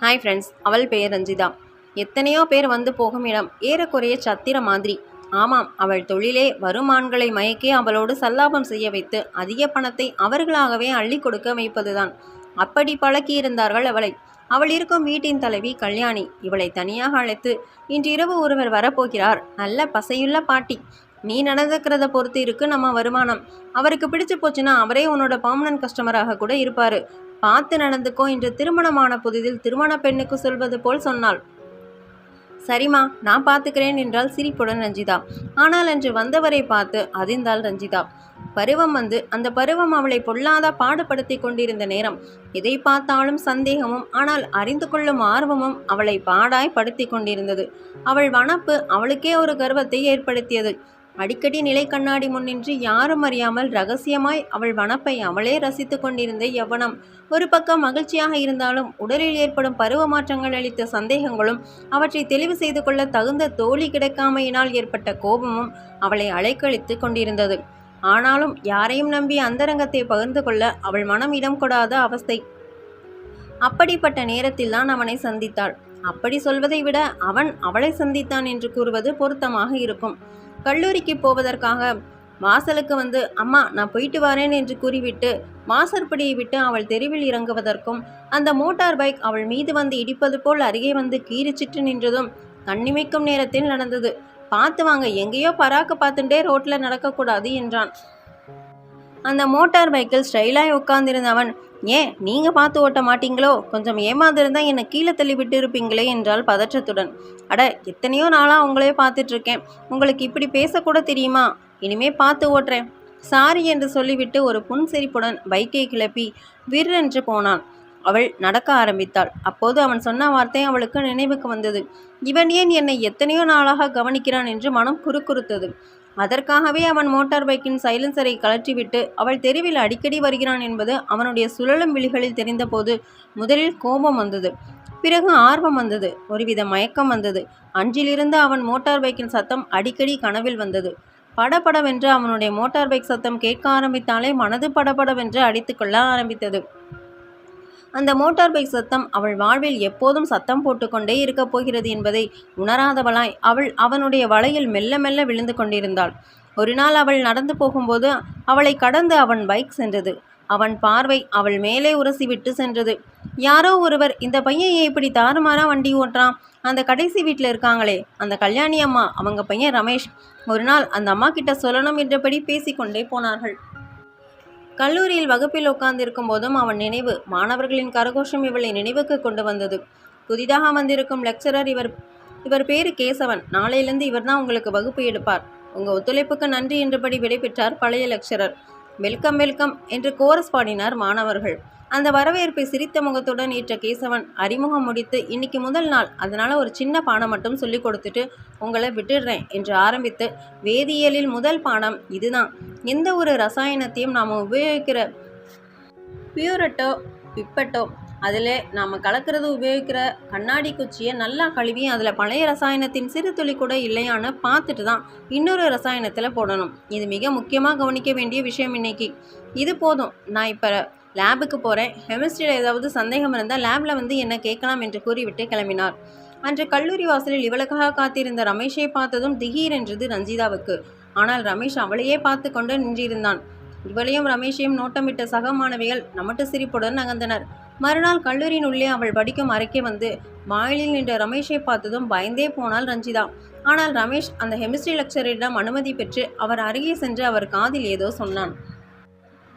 Hi friends அவள் பெயர் ரஞ்சிதா. எத்தனையோ பேர் வந்து போகும் இடம் ஏறக்குறைய சத்திர மாதிரி. ஆமாம் அவள் தொழிலே வருமான்களை மயக்கி அவளோடு சல்லாபம் செய்ய வைத்து அதிக பணத்தை அவர்களாகவே அள்ளி கொடுக்க வைப்பதுதான். அப்படி பழக்கியிருந்தார்கள் அவளை. அவள் இருக்கும் வீட்டின் தலைவி கல்யாணி. இவளை தனியாக அழைத்து இன்று இரவு ஒருவர் வரப்போகிறார். நல்ல பசையுள்ள பாட்டி. நீ நடந்துக்கிறத பொறுத்து இருக்கு நம்ம வருமானம். அவருக்கு பிடிச்சு போச்சுன்னா அவரே உன்னோட பர்மனன்ட் கஸ்டமராக கூட இருப்பாரு. பார்த்து நடந்துக்கோ என்று திருமணமான புதிதில் திருமண பெண்ணுக்கு சொல்வது போல் சொன்னாள். சரிம்மா நான் பார்த்துக்கிறேன் என்றால் சிரிப்புடன் ரஞ்சிதா. ஆனால் அன்று வந்தவரை பார்த்து அதிர்ந்தாள் ரஞ்சிதா. பருவம் வந்து அந்த பருவம் அவளை பொல்லாத பாடுபடுத்தி கொண்டிருந்த நேரம். எதை பார்த்தாலும் சந்தேகமும் ஆனால் அறிந்து கொள்ளும் ஆர்வமும் அவளை பாடாய் படுத்தி கொண்டிருந்தது. அவள் வனப்பு அவளுக்கே ஒரு கர்வத்தை ஏற்படுத்தியது. அடிக்கடி நிலை கண்ணாடி முன்னின்று யாரும் அறியாமல் ரகசியமாய் அவள் வனப்பை அவளே ரசித்து கொண்டிருந்த யவனம். ஒரு பக்கம் மகிழ்ச்சியாக இருந்தாலும் உடலில் ஏற்படும் பருவ மாற்றங்கள் அளித்த சந்தேகங்களும் அவற்றை தெளிவு செய்து கொள்ள தகுந்த தோழி கிடைக்காமையினால் ஏற்பட்ட கோபமும் அவளை அலைக்கழித்து கொண்டிருந்தது. ஆனாலும் யாரையும் நம்பி அந்தரங்கத்தை பகிர்ந்து கொள்ள அவள் மனம் இடம் கொடாத அவஸ்தை. அப்படிப்பட்ட நேரத்தில்தான் அவனை சந்தித்தாள். அப்படி சொல்வதை விட அவன் அவளை சந்தித்தான் என்று கூறுவது பொருத்தமாக இருக்கும். கல்லூரிக்கு போவதற்காக வாசலுக்கு வந்து அம்மா நான் போயிட்டு வரேன் என்று கூறிவிட்டு மாசற்படியை விட்டு அவள் தெருவில் இறங்குவதற்கும் அந்த மோட்டார் பைக் அவள் மீது வந்து இடிப்பது போல் அருகே வந்து கீறிச்சிட்டு நின்றதும் கண்ணிமைக்கும் நேரத்தில் நடந்தது. பார்த்து வாங்க எங்கேயோ பராக்க பார்த்துட்டே ரோட்டில் நடக்கக்கூடாது என்றான். அந்த மோட்டார் பைக்கில் ஸ்டைலாய் உட்கார்ந்திருந்தவன் ஏன் நீங்க பார்த்து ஓட்ட மாட்டீங்களோ? கொஞ்சம் ஏமாந்திருந்தா என்னை கீழே தள்ளி விட்டு இருப்பீங்களே என்றால் பதற்றத்துடன். அட எத்தனையோ நாளாக உங்களே பார்த்துட்ருக்கேன். உங்களுக்கு இப்படி பேசக்கூட தெரியுமா? இனிமே பார்த்து ஓட்டுறேன். சாரி என்று சொல்லிவிட்டு ஒரு புன்சிரிப்புடன் பைக்கை கிளப்பி விற்றென்று போனான். அவள் நடக்க ஆரம்பித்தாள். அப்போது அவன் சொன்ன வார்த்தை அவளுக்கு நினைவுக்கு வந்தது. இவன் ஏன் என்னை எத்தனையோ நாளாக கவனிக்கிறான் என்று மனம் குறுக்குறுத்தது. அதற்காகவே அவன் மோட்டார் பைக்கின் சைலன்சரை கழற்றிவிட்டு அவள் தெருவில் அடிக்கடி வருகிறான் என்பது அவனுடைய சுழலும் விழிகளில் தெரிந்தபோது முதலில் கோபம் வந்தது. பிறகு ஆர்வம் வந்தது. ஒருவித மயக்கம் வந்தது. அன்றிலிருந்து அவன் மோட்டார் பைக்கின் சத்தம் அடிக்கடி கனவில் வந்தது. படபடவென்று அவனுடைய மோட்டார் பைக் சத்தம் கேட்க ஆரம்பித்தாலே மனது படபடவென்று அடித்துக்கொள்ள ஆரம்பித்தது. அந்த மோட்டார் பைக் சத்தம் அவள் வாழ்வில் எப்போதும் சத்தம் போட்டுக்கொண்டே இருக்கப் போகிறது என்பதை உணராதவளாய் அவள் அவனுடைய வலையில் மெல்ல மெல்ல விழுந்து கொண்டிருந்தாள். ஒரு நாள் அவள் நடந்து போகும்போது அவளை கடந்து அவன் பைக் சென்றது. அவன் பார்வை அவள் மேலே உரசி விட்டு சென்றது. யாரோ ஒருவர் இந்த பையன் இப்படி தாறுமாறா வண்டி ஓட்டுறான்? அந்த கடைசி வீட்டில் இருக்காங்களே. அந்த கல்யாணி அம்மா அவங்க பையன் ரமேஷ். ஒரு நாள் அந்த அம்மா கிட்ட சொல்லணும் என்றபடி பேசிக்கொண்டே போனார்கள். கல்லூரியில் வகுப்பில் உட்கார்ந்திருக்கும் போதும் அவன் நினைவு மாணவர்களின் கரகோஷம் இவளை நினைவுக்கு கொண்டு வந்தது. புதிதாக வந்திருக்கும் லெக்சரர் இவர் இவர் பேரு கேசவன். நாளையிலிருந்து இவர்தான் உங்களுக்கு வகுப்பு எடுப்பார். உங்கள் ஒத்துழைப்புக்கு நன்றி என்றபடி விடைபெற்றார் பழைய லெக்சரர் வெல்கம் வெல்கம் என்று கோரஸ் பாடினார் மாணவர்கள். அந்த வரவேற்பை சிரித்த முகத்துடன் ஏற்ற கேசவன் அறிமுகம் முடித்து இன்னைக்கு முதல் நாள். அதனால் ஒரு சின்ன பாடம் மட்டும் சொல்லி கொடுத்துட்டு உங்களை விட்டுடுறேன் என்று ஆரம்பித்து வேதியியலில் முதல் பாடம் இதுதான். எந்த ஒரு ரசாயனத்தையும் நாம் உபயோகிக்கிற பியூரட்டோ பிப்பட்டோ அதில் நாம் கலக்கிறது உபயோகிக்கிற கண்ணாடி குச்சியை நல்லா கழுவி அதில் பழைய ரசாயனத்தின் சிறு துளி கூட இல்லையான்னு பார்த்துட்டு தான் இன்னொரு ரசாயனத்தில் போடணும். இது மிக முக்கியமாக கவனிக்க வேண்டிய விஷயம் இன்னைக்கு. இது போதும். நான் இப்போ லேபுக்கு போகிறேன் கெமிஸ்ட்ரியில் ஏதாவது சந்தேகம் இருந்தால் லேபில் வந்து என்ன கேட்கலாம் என்று கூறிவிட்டு கிளம்பினார். அன்று கல்லூரி வாசலில் இவளுக்காக காத்திருந்த ரமேஷை பார்த்ததும் திடீரென்றது ரஞ்சிதாவுக்கு. ஆனால் ரமேஷ் அவளையே பார்த்து கொண்டு நின்றிருந்தான். இவளையும் ரமேஷையும் நோட்டமிட்ட சக மாணவிகள் நமட்டு சிரிப்புடன் நகர்ந்தனர். மறுநாள் கல்லூரியின் உள்ளே அவள் படிக்கும் அறைக்கே வந்து வாயிலில் நின்ற ரமேஷை பார்த்ததும் பயந்தே போனாள் ரஞ்சிதா. ஆனால் ரமேஷ் அந்த கெமிஸ்ட்ரி லெக்சரிடம் அனுமதி பெற்று அவர் அருகே சென்று அவர் காதில் ஏதோ சொன்னான்.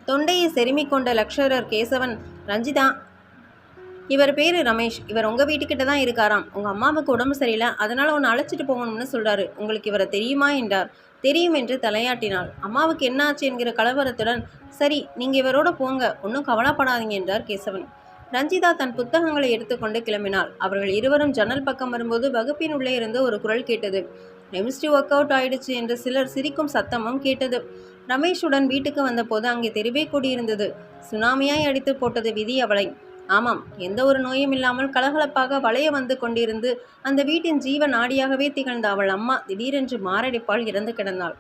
தொண்டையை செருமிக் கொண்ட லக்ஷரர் கேசவன் ரஞ்சிதா. இவர் பேர் ரமேஷ். இவர் உங்கள் வீட்டுக்கிட்ட தான் இருக்காராம். உங்கள் அம்மாவுக்கு உடம்பு சரியில்லை. அதனால் உன்னை அழைச்சிட்டு போகணும்னு சொல்கிறாரு உங்களுக்கு இவரை தெரியுமா என்றார். தெரியும் என்று தலையாட்டினாள். அம்மாவுக்கு என்னாச்சு என்கிற கலவரத்துடன் சரி நீங்கள் இவரோட போங்க. ஒன்றும் கவலைப்படாதீங்க என்றார் கேசவன். ரஞ்சிதா தன் புத்தகங்களை எடுத்துக்கொண்டு கிளம்பினாள். அவர்கள் இருவரும் ஜன்னல் பக்கம் வரும்போது வகுப்பின் உள்ளே இருந்து ஒரு குரல் கேட்டது. கெமிஸ்ட்ரி ஒர்க் அவுட் ஆயிடுச்சு என்று சிலர் சிரிக்கும் சத்தமும் கேட்டது. ரமேஷுடன் வீட்டுக்கு வந்தபோது அங்கே தெருவே கூடியிருந்தது. சுனாமியாய் அடித்து போட்டது விதி அவளை. ஆமாம் எந்த ஒரு நோயும் இல்லாமல் கலகலப்பாக வளைய வந்து கொண்டிருந்து அந்த வீட்டின் ஜீவ நாடியாகவே திகழ்ந்த அவள் அம்மா திடீரென்று மாரடைப்பால் இறந்து கிடந்தாள்.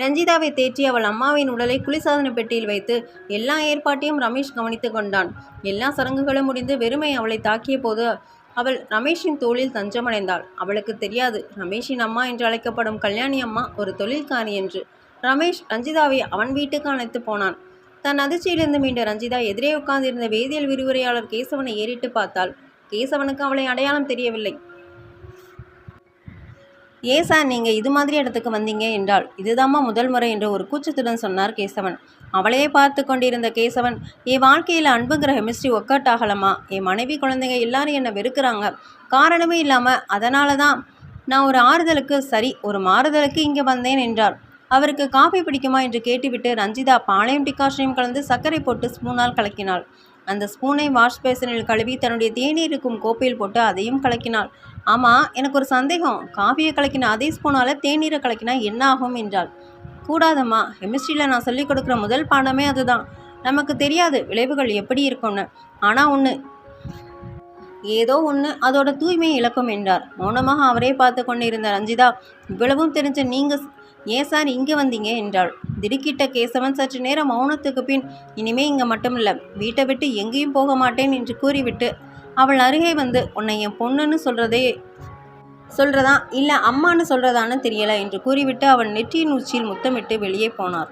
ரஞ்சிதாவை தேற்றி அவள் அம்மாவின் உடலை குளிர்சாதன பெட்டியில் வைத்து எல்லா ஏற்பாட்டையும் ரமேஷ் கவனித்து கொண்டான். எல்லா சடங்குகளும் முடிந்து வெறுமை அவளை தாக்கிய போது அவள் ரமேஷின் தோளில் தஞ்சமடைந்தாள். அவளுக்கு தெரியாது ரமேஷின் அம்மா என்று அழைக்கப்படும் கல்யாணி அம்மா ஒரு தொழில்காரி என்று. ரமேஷ் ரஞ்சிதாவை அவன் வீட்டுக்கு அழைத்து போனான். தன் அதிர்ச்சியிலிருந்து மீண்ட ரஞ்சிதா எதிரே உட்கார்ந்திருந்த வேதியியல் விரிவுரையாளர் கேசவனை ஏறிட்டு பார்த்தாள். கேசவனுக்கு அவளை அடையாளம் தெரியவில்லை. ஏ சார் நீங்கள் இது மாதிரி இடத்துக்கு வந்தீங்க என்றால் இதுதாம்மா முதல் முறை என்று ஒரு கூச்சத்துடன் சொன்னார் கேசவன். அவளையே பார்த்து கொண்டிருந்த கேசவன் என் வாழ்க்கையில் அன்புங்கிற கெமிஸ்ட்ரி ஒர்க் அவுட் ஆகலம்மா என் மனைவி குழந்தைங்க எல்லாரும் என்னை வெறுக்கிறாங்க. காரணமே இல்லாமல் அதனால தான் நான் ஒரு ஆறுதலுக்கு சரி ஒரு மாறுதலுக்கு இங்கே வந்தேன் என்றார். அவருக்கு காஃபி பிடிக்குமா என்று கேட்டுவிட்டு ரஞ்சிதா பாளையம் டிகாஷனையும் கலந்து சர்க்கரை போட்டு ஸ்பூனால் கலக்கினாள். அந்த ஸ்பூனை வாஷ் பேசனில் கழுவி தன்னுடைய தேநீர் இருக்கும் கோப்பையில் போட்டு அதையும் கலக்கினாள். ஆமாம் எனக்கு ஒரு சந்தேகம். காஃபியை கலக்கின அதே ஸ்பூனால் தேநீரை கலக்கினா என்ன ஆகும்? என்றாள். கூடாதம்மா. கெமிஸ்ட்ரியில் நான் சொல்லிக் கொடுக்குற முதல் பாடமே அதுதான். நமக்கு தெரியாது விளைவுகள் எப்படி இருக்கும்னு. ஆனால் ஒன்று ஏதோ ஒன்று அதோட தூய்மையை இழக்கும் என்றார். மௌனமாக அவரே பார்த்து கொண்டிருந்த ரஞ்சிதா இவ்வளவும் தெரிஞ்ச நீங்கள் ஏன் சார் இங்கே வந்தீங்க என்றாள். திடுக்கிட்ட கேசவன் சற்று நேரம் மௌனத்துக்கு பின் இனிமே இங்கே மட்டுமில்ல வீட்டை விட்டு எங்கேயும் போக மாட்டேன் என்று கூறிவிட்டு அவள் அருகே வந்து உன்னை என் பொண்ணுன்னு சொல்கிறதே சொல்கிறதா இல்லை அம்மான்னு சொல்கிறதான்னு தெரியலை என்று கூறிவிட்டு அவள் நெற்றியின் உச்சியில் முத்தமிட்டு வெளியே போனார்